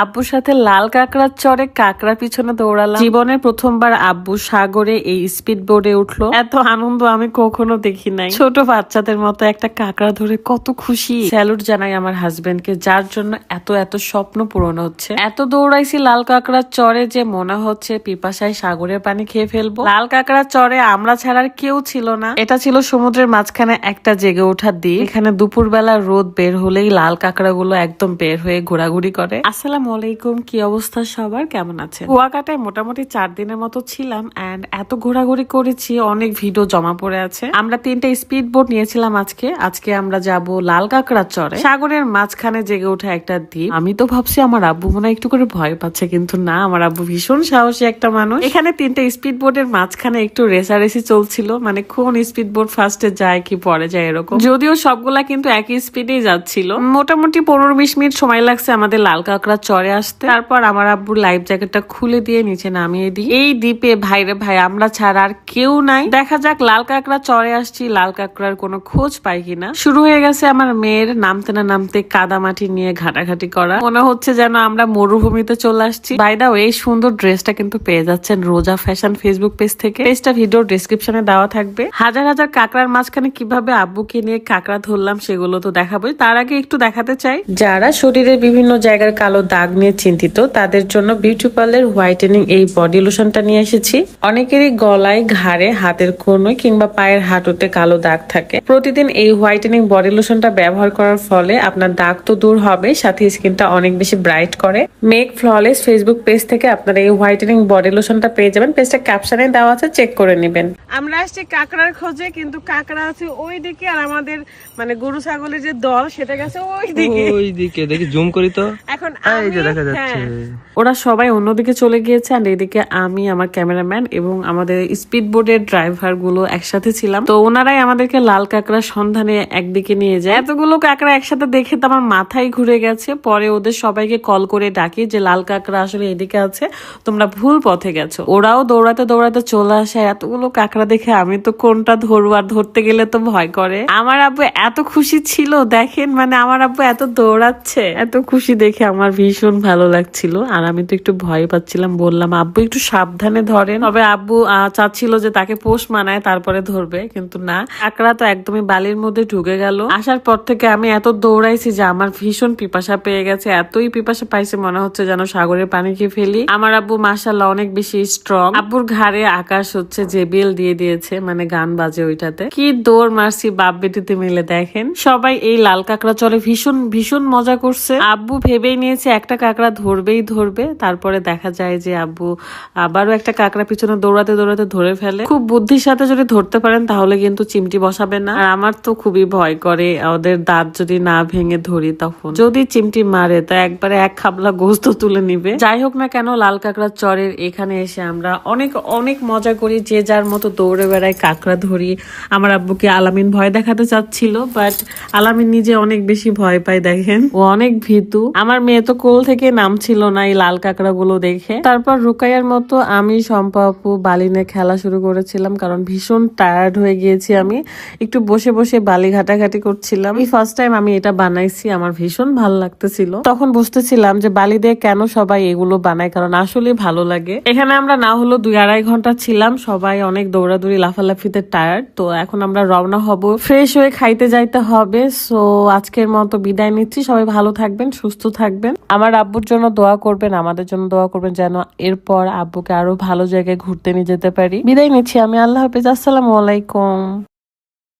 আব্বুর সাথে লাল কাঁকড়ার চরে কাঁকড়ার পিছনে দৌড়ালাম। জীবনের প্রথমবার আব্বু সাগরে এই স্পিড বোর্ডে উঠল। এত আনন্দ আমি কখনো দেখি নাই। ছোট বাচ্চাদের মতো একটা কাঁকড়া ধরে কত খুশি। স্যালুট জানাই আমার হাজবেন্ডকে, যার জন্য এত এত স্বপ্ন পূরণ হচ্ছে। এত দৌড়াইছি লাল কাঁকড়ার চরে যে মনে হচ্ছে পিপাসায় সাগরের পানি খেয়ে ফেলব। লাল কাঁকড়ার চরে আমরা ছাড়ার কেউ ছিল না। এটা ছিল সমুদ্রের মাঝখানে একটা জেগে ওঠার দ্বীপ। এখানে দুপুরবেলা রোদ বের হলেই লাল কাঁকড়া গুলো একদম বের হয়ে ঘোরাঘুরি করে। আসসালামু আলাইকুম, কি অবস্থা সবার? কেমন আছে কুয়াকাটায় মোটামুটি চার দিনের মতো ছিলাম এন্ড এত ঘোরাঘুরি করেছি, অনেক ভিডিও জমা পড়ে আছে। আমরা তিনটা স্পিড বোট নিয়েছিলাম আজকে। আজকে আমরা যাব লাল কাঁকড়ার চরে। সাগরের মাঝখানে জেগে ওঠা একটা দ্বীপ। আমি তো ভাবছি আমার আব্বু মনে একটু করে ভয় পাচ্ছে, কিন্তু না, আমার আব্বু ভীষণ সাহসী একটা মানুষ। এখানে তিনটা স্পিড বোটের মাঝখানে একটু রেসারেসি চলছিল মানে কোন স্পিড বোট ফার্স্টে যায় কি পরে যায় এরকম। যদিও সবগুলা কিন্তু একই স্পিডেই যাচ্ছিল। মোটামুটি পনেরো বিশ মিনিট সময় লাগছে আমাদের লাল কাঁকড়া চরে আসতে। তারপর আমার আব্বুর লাইফ জ্যাকেটটা খুলে দিয়ে নিচে নামিয়ে দিই। এই দ্বীপে ভাইরে ভাই, আমরা ছাড়া আর কেউ নাই। দেখা যাক, লাল কাঁকড়া চরে আসছি। লাল কাঁকড়ার কোনো খোঁজ পাই কিনা। শুরু হয়ে গেছে আমার মেয়ের নামতে না নামতে কাদামাটি নিয়ে ঘাটাঘাটি করা। মনে হচ্ছে যেন আমরা মরুভূমিতে চলে আসছি। বাইদা এই সুন্দর ড্রেসটা কিন্তু পেয়ে যাচ্ছেন রোজা ফ্যাশন ফেসবুক পেজ থেকে। পেজটা ভিডিও ডিসক্রিপশনে দেওয়া থাকবে। হাজার হাজার কাঁকড়ার মাঝখানে কীভাবে আব্বুকে নিয়ে কাঁকড়া ধরলাম সেগুলো তো দেখাবোই। তার আগে একটু দেখাতে চাই। যারা শরীরের বিভিন্ন জায়গার কালো দাগ নিয়ে চিন্তিত। তাদের জন্য বিউটি পার্লার হোয়াইটেনিং এই বডি লোশনটা নিয়ে এসেছি। অনেকেরই গলায় ঘাড়ে হাতের কোনোই কিংবা পায়ের হাঁটুতে কালো দাগ থাকে। প্রতিদিন এই হোয়াইটেনিং বডি লোশনটা ব্যবহার করার ফলে আপনার দাগ তো দূর হবে সাথে স্কিনটা অনেক বেশি ব্রাইট করে। মেক ফ্ললেস ফেসবুক পেজ থেকে আপনারা এই হোয়াইটেনিং বডি লোশনটা পেয়ে যাবেন। পেজটা ক্যাপশনে দেওয়া আছে চেক করে নেবেন। আমরা আসছি কাঁকড়ার খোঁজে কিন্তু কাঁকড়া আছে ওই দিকে আর আমাদের মানে গরু ছাগলের যে দল সেটা গেছে ওই দিকে ওই দিকে দেখি জুম করি তো। এখন যে দেখা যাচ্ছে। হ্যাঁ। ওরা সবাই অন্যদিকে চলে গিয়েছে আর এদিকে আমি আমার ক্যামেরাম্যান এবং আমাদের স্পিড বোর্ডের ড্রাইভারগুলো একসাথে ছিলাম। তো ওনারাই আমাদেরকে লাল কাঁকড়ার সন্ধানে একদিকে নিয়ে যায়। এতগুলো কাঁকড়া একসাথে দেখে তো আমার মাথায় ঘুরে গেছে। পরে ওদের সবাইকে কল করে ডাকি যে লাল কাঁকড়া আসলে এদিকে আছে তোমরা ভুল পথে গেছো। ওরাও দৌড়াতে দৌড়াতে চলে আসে। এতগুলো কাঁকড়া দেখে আমি তো কোনটা ধরবো আর ধরতে গেলে তো ভয় করে। আমার আব্বু এত খুশি ছিল দেখেন মানে আমার আব্বু এত দৌড়াচ্ছে। এত খুশি দেখে আমার ভীষণ ভালো লাগছিল। আর আমি তো একটু ভয় পাচ্ছিলাম, বললাম, আব্বু, একটু সাবধানে ধরেন। তবে আব্বু চাচ্ছিল যে তাকে পোষ মানায়, তারপরে ধরবে, কিন্তু না। কাঁকড়া তো একদমই বালির মধ্যে ঢুকে গেল। আসার পর থেকে আমি এত দৌড়াইছি যে আমার ভীষণ পিপাসা পেয়ে গেছে। এতই পিপাসা পাইছে মনে হচ্ছে যেন সাগরের পানি খেয়ে ফেলি। আমার আব্বু মাসাল্লাহ অনেক বেশি স্ট্রং আব্বুর ঘাড়ে আকাশ হচ্ছে যে বেল দিয়ে দিয়েছে মানে গান বাজে ওইটাতে। কি দৌড় মারছি বাপ বেটিতে মিলে দেখেন। সবাই এই লাল কাঁকড়া চলে ভীষণ ভীষণ মজা করছে। আব্বু ভেবেই নিয়েছে একটা কাঁকড়া ধরবেই ধরবে, তারপরে দেখা যায় যে আব্বু আবারও একটা কাঁকড়া পিছনে দৌড়াতে দৌড়াতে ধরে ফেলে। খুব বুদ্ধির সাথে যদি ধরতে পারেন, তাহলে কিন্তু চিমটি বসাবে না। আর আমার তো খুবই ভয় করে ওদের দাঁত যদি না ভেঙে ধরি তখন। যদি চিমটি মারে, তা একবারে এক খাবলা গোস্ত তুলে নিবে। যাই হোক না কেন, লাল কাঁকড়ার চরের এখানে এসে আমরা অনেক অনেক মজা করি। যে যার মতো দৌড়ে বেড়াই কাঁকড়া ধরি। আমার আব্বুকে আলামিন ভয় দেখাতে চাচ্ছিল বাট আলামিন নিজে অনেক বেশি ভয় পায়, দেখেন। ও অনেক ভীতু। আমার মেয়ে তো কোল থেকে নামছিল না এই লাল কাঁকড়া গুলো দেখে। তারপর রুকাইয়ার মতো আমি, শম্পা আপু বালিনে খেলা শুরু করেছিলাম কারণ ভীষণ টায়ার্ড হয়ে গিয়েছি আমি। একটু বসে বসে বালি ঘাটাঘাটি করছিলাম। এই ফার্স্ট টাইম আমি এটা বানাইছি, আমার ভীষণ ভালো লাগতেছিল। তখন বুঝতেছিলাম যে বালি দিয়ে কেন সবাই এগুলো বানায়, কারণ আসলে ভালো লাগে। এখানে আমরা না হলো দুই আড়াই ঘণ্টা ছিলাম, সবাই অনেক দৌড়াদৌড়ি, লাফালাফিতে টায়ার্ড তো এখন আমরা রওনা হব। ফ্রেশ হয়ে খাইতে যাইতে হবে সো আজকের মতো বিদায় নিচ্ছি। সবাই ভালো থাকবেন, সুস্থ থাকবেন। আমার আব্বুর জন্য দোয়া করবেন, আমাদের জন্য দোয়া করবেন যেন এরপর আব্বুকে আরও ভালো জায়গায় ঘুরতে নিয়ে যেতে পারি। বিদায় নিচ্ছি আমি, আল্লাহ হাফিজ, আসসালামু আলাইকুম।